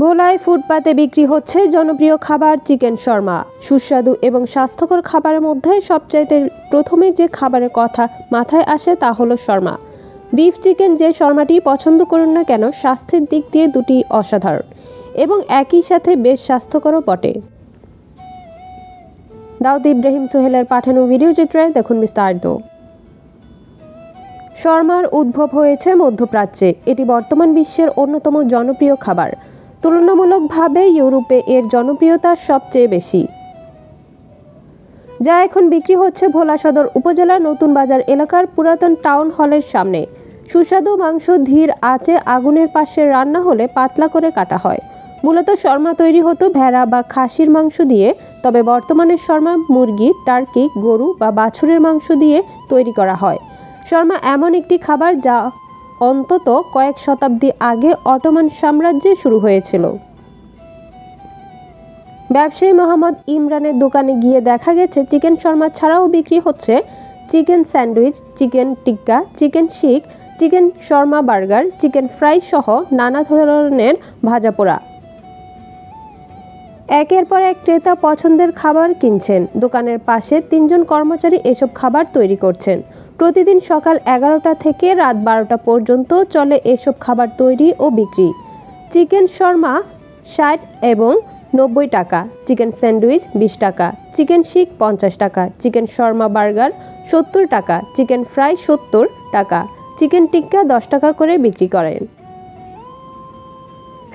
ভোলায় ফুটপাতে বিক্রি হচ্ছে জনপ্রিয় খাবার চিকেন শর্মা। সুস্বাদু এবং স্বাস্থ্যকর খাবারের মধ্যে সবচাইতে প্রথমে যে খাবারের কথা মাথায় আসে তা হলো শর্মা। বিফ চিকেন যে শর্মাটি পছন্দ করুন না কেন, স্বাস্থ্যের দিক দিয়ে দুটি অসাধারণ এবং একই সাথে বেশ স্বাস্থ্যকরও বটে। দাউদ ইব্রাহিম সোহেলের পাঠানো ভিডিও চিত্রে দেখুন বিস্তারিত। শর্মার উদ্ভব হয়েছে মধ্যপ্রাচ্যে। এটি বর্তমান বিশ্বের অন্যতম জনপ্রিয় খাবার। তুলনামূলকভাবে ইউরোপে এর জনপ্রিয়তা সবচেয়ে বেশি। যা এখন বিক্রি হচ্ছে ভোলা সদর উপজেলার নতুন বাজার এলাকার পুরাতন টাউন হলের সামনে। সুস্বাদু মাংস ধীর আঁচে আগুনের পাশে রান্না হলে পাতলা করে কাটা হয়। মূলত শর্মা তৈরি হতো ভেড়া বা খাসির মাংস দিয়ে, তবে বর্তমানে শর্মা মুরগি, টার্কি, গরু বা বাছুরের মাংস দিয়ে তৈরি করা হয়। শর্মা এমন একটি খাবার যা অন্তত কয়েক শতাব্দী আগে অটোমান সাম্রাজ্যে শুরু হয়েছিল। ব্যবসায়ী মোহাম্মদ ইমরানের দোকানে গিয়ে দেখা গেছে, চিকেন শর্মা ছাড়াও বিক্রি হচ্ছে chicken sandwich, chicken tikka, chicken seekh, chicken shawarma burger, chicken fry সহ নানা ধরনের ভাজাপোড়া। একের পর এক ক্রেতা পছন্দের খাবার কিনছেন। দোকানের পাশে তিনজন কর্মচারী এসব খাবার তৈরি করছেন। প্রতিদিন সকাল এগারোটা থেকে রাত বারোটা পর্যন্ত চলে এসব খাবার তৈরি ও বিক্রি। চিকেন শর্মা ষাট এবং নব্বই টাকা, চিকেন স্যান্ডউইচ বিশ টাকা, চিকেন শিক পঞ্চাশ টাকা, চিকেন শর্মা বার্গার সত্তর টাকা, চিকেন ফ্রাই সত্তর টাকা, চিকেন টিক্কা দশ টাকা করে বিক্রি করেন।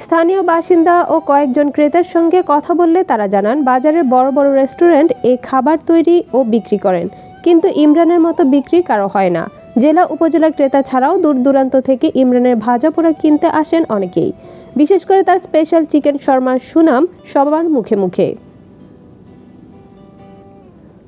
স্থানীয় বাসিন্দা ও কয়েকজন ক্রেতার সঙ্গে কথা বললে তারা জানান, বাজারের বড় বড় রেস্টুরেন্ট এই খাবার তৈরি ও বিক্রি করেন, কিন্তু ইমরানের মতো বিক্রি কারও হয় না। জেলা উপজেলা ক্রেতা ছাড়াও দূর দূরান্ত থেকে ইমরানের ভাজা পোড়া কিনতে আসেন অনেকেই। বিশেষ করে তার স্পেশাল চিকেন শর্মার সুনাম সবার মুখে মুখে।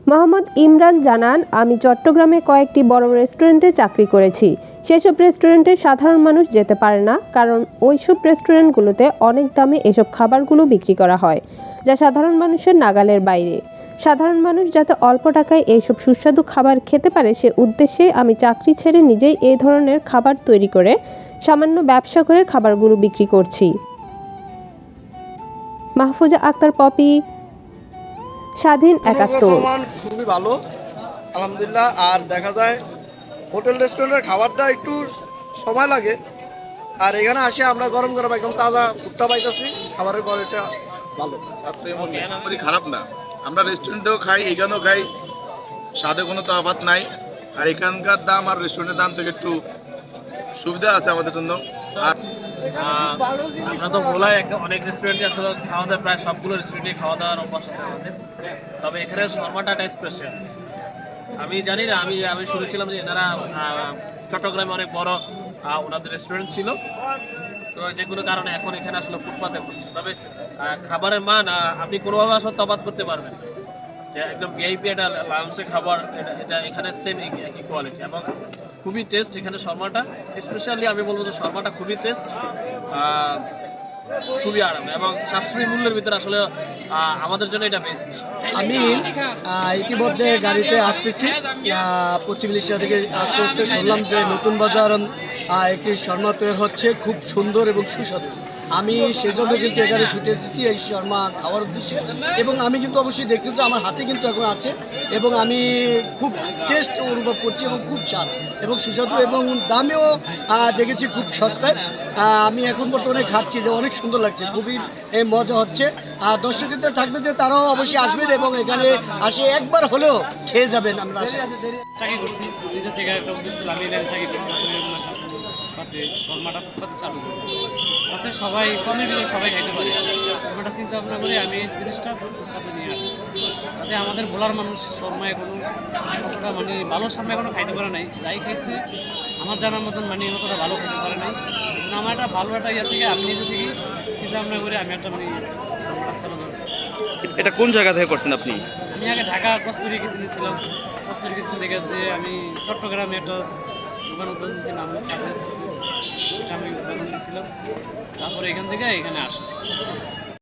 মোহাম্মদ ইমরান জানান, আমি চট্টগ্রামে কয়েকটি বড় রেস্টুরেন্টে চাকরি করেছি। সেসব রেস্টুরেন্টে সাধারণ মানুষ যেতে পারে না, কারণ ওইসব রেস্টুরেন্টগুলোতে অনেক দামে এসব খাবারগুলো বিক্রি করা হয়, যা সাধারণ মানুষের নাগালের বাইরে। সাধারণ মানুষ যাতে অল্প টাকায় এইসব সুস্বাদু খাবার খেতে পারে, সে উদ্দেশ্যে আমি চাকরি ছেড়ে নিজেই এই ধরনের খাবার তৈরি করে সামান্য ব্যবসা করে খাবারগুলো বিক্রি করছি। মাহফুজা আক্তার, পপি স্বাধীন একাত্তর। খুবই ভালো। আলহামদুলিল্লাহ আর দেখা যায় হোটেল রেস্টুরেন্টের খাবারটা একটু সময় লাগে। আর এখানে আসে আমরা গরম গরম একদম তাজা ভুট্টা পাইতেছি খাবারের কোয়ালিটিটা ভালো। সাশ্রয়ী খারাপ না। আমরা রেস্টুরেন্টেও খাই এখানেও খাই স্বাদে কোনো তফাৎ নাই। আর এখানকার দাম আর রেস্টুরেন্টের দাম থেকে একটু সুবিধা আছে আমাদের জন্য। আর আমরা তো ভোলায় অনেক রেস্টুরেন্টে আসলে খাওয়া দাওয়া প্রায় সবগুলো রেস্টুরেন্টে খাওয়া দাওয়ার অভ্যাস আছে আমাদের। তবে এখানে শর্মাটা একটা স্পেশাল আমি জানি না, আমি আমি শুনেছিলাম যে এনারা চট্টগ্রামে অনেক বড় ওনাদের রেস্টুরেন্ট ছিল। তো যে কোনো কারণে এখন এখানে আসলে ফুটপাতে করছে তবে খাবারের মান আপনি কোনোভাবে আসলে তফাৎ করতে পারবেন। যে একদম ভিআইপি একটা লাউন্সে খাবার, এটা এটা এখানে সেম একই কোয়ালিটি এবং খুবই টেস্ট এখানে শর্মাটা। স্পেশালি আমি বলব যে শর্মাটা খুবই টেস্ট খুবই আরাম এবং সাশ্রয়ী মূল্যের ভিতরে আসলে আমাদের জন্য এটা বেস্ট আমি ইতিমধ্যে গাড়িতে আসতেছি। পশ্চিম এশিয়া থেকে আস্তে আস্তে শুনলাম যে নতুন বাজার একটি শর্মা তৈরি হচ্ছে। খুব সুন্দর এবং সুস্বাদু। আমি সেজন্য কিন্তু এখানে শুটে এসেছি এই শর্মা খাওয়ার উদ্দেশ্যে। এবং আমি কিন্তু অবশ্যই দেখতেছি আমার হাতে কিন্তু এখন আছে। এবং আমি খুব টেস্ট অনুভব করছি এবং খুব স্বাদ। এবং সুস্বাদু এবং দামেও দেখেছি খুব সস্তায়। আমি এখন বর্তমানে খাচ্ছি যে অনেক সুন্দর লাগছে, খুবই মজা হচ্ছে। আর দর্শকদের থাকবে যে তারাও অবশ্যই আসবেন এবং এখানে আসে, একবার হলেও খেয়ে যাবেন আমরা। চাকরি করছি থেকে একটা উদ্দেশ্য শর্মাটা চালু যাতে সবাই সবাই খাইতে পারে। চিন্তা ভাবনা আমি জিনিসটা নিয়ে আসছি। যাতে আমাদের মানুষ শর্মা এখনও অতটা মানে ভালো এখনও খাইতে পারে নাই। আমার জানার মতন মানে অতটা ভালো খেতে পারে নাই। জন্য আমার একটা ভালো একটা ইয়ে থেকে আমি নিজে থেকে চিন্তা ভাবনা করে আমি একটা মানে সংবাদ চালানো এটা কোন জায়গা থেকে করছেন আপনি? আমি আগে ঢাকা কস্তুরি কিচেনে ছিলাম কস্তুরি কিচেন থেকে যে আমি চট্টগ্রামে একটা দোকান উদ্বোধন দিয়েছিলাম আমি সার্ভিস কিচেন এটা আমি উদ্বোধন দিয়েছিলাম। তারপরে এখান থেকে এখানে আসি।